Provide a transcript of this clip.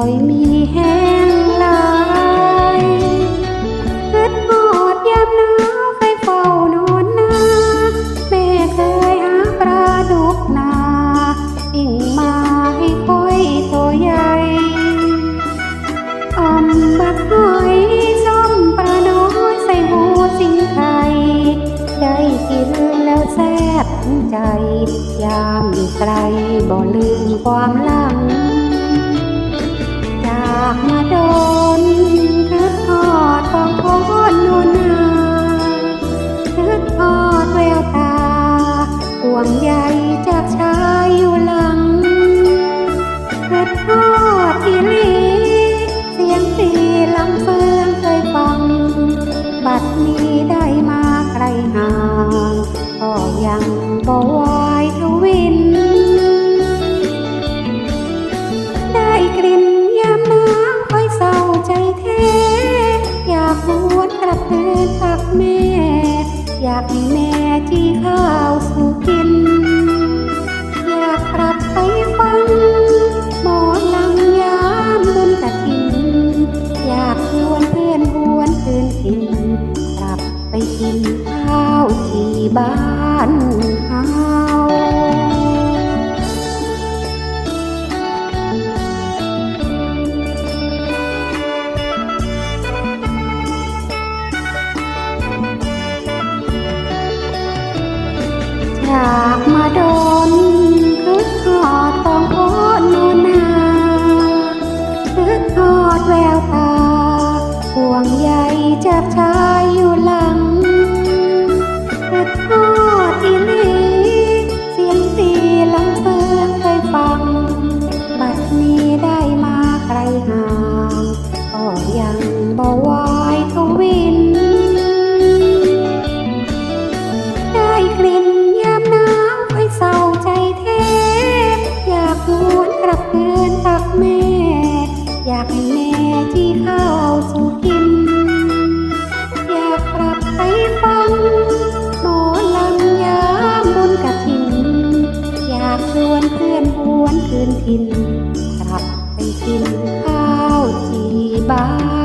ค่อยมีแห้งลายเกิดหอดยามหนาวไปเฝ้านอนนาแม่เคยหาปลาดุกนาอิ่งมาให้ค่อยตัวใหญ่อ่มบักหอยส้มปลาน้อยใส่หูสิงไข่ได้กินแล้วแซ่บใจ ยามอยู่ไกลบ่ลืมความลา อยากให้แม่ที่ข้าวสู่กิน อยากกลับไปฟังหมอลำยามบนกระถิน อยากชวนเพื่อนหวนคืนถิ่นกลับไปกินข้าวที่บ้าน รัก กลับคืนตักแม่ อยากให้แม่ที่ข้าวสู่กิน อยากกลับไปฟังหมอลำยามบุญกระถิน อยากชวนเพื่อนพวนคืนถิ่นกลับไปกินข้าวที่บ้าน